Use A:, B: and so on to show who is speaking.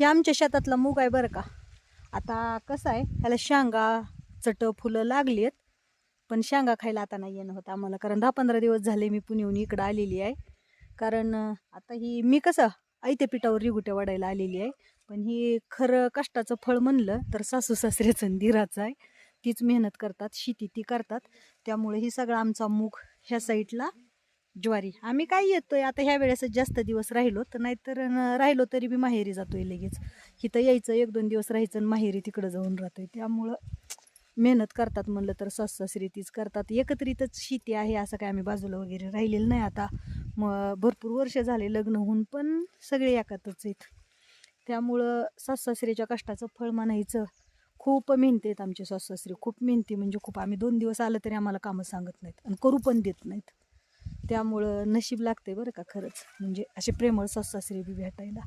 A: हे आमच्या शेतातला मूग आहे बरं का. आता कसं आहे ह्याला शेंगा चट फुलं लागली आहेत पण शेंगा खायला आता नाही येणं होतं आम्हाला. कारण दहा पंधरा दिवस झाले मी पुण्याहून इकडं आलेली आहे. कारण आता ही मी कसं आयत्या पिठावर रिगुट्या वाढायला आलेली आहे. पण ही खरं कष्टाचं फळ म्हणलं तर सासू सासऱ्याचं आणि दिराचं आहे. तीच मेहनत करतात शेती ती करतात. त्यामुळे ही सगळं आमचा मूग ह्या साईडला ज्वारी. आम्ही काय येतोय आता ह्या वेळेस जास्त दिवस राहिलो तर नाहीतर राहिलो तरी बी माहेरी जातोय लगेच. इथं यायचं एक दोन दिवस राहायचं आणि माहेरी तिकडं जाऊन राहतोय. त्यामुळं मेहनत करतात म्हणलं तर सासू सासरी तीच करतात. एकत्रितच शेती आहे असं काय आम्ही बाजूला वगैरे राहिलेलं नाही आता. मग भरपूर वर्ष झाले लग्न होऊन पण सगळे एकातच आहेत. त्यामुळं सासू सासरीच्या कष्टाचं फळ म्हणायचं खूप मेहनती आहेत आमचे सासू सासरे खूप मेहनती म्हणजे खूप. आम्ही दोन दिवस आलं तरी आम्हाला कामं सांगत नाहीत आणि करू पण देत नाहीत. त्यामुळं नशीब लागते बरं का खरंच. म्हणजे असे प्रेमळ सासू सासरे बी भेटायला.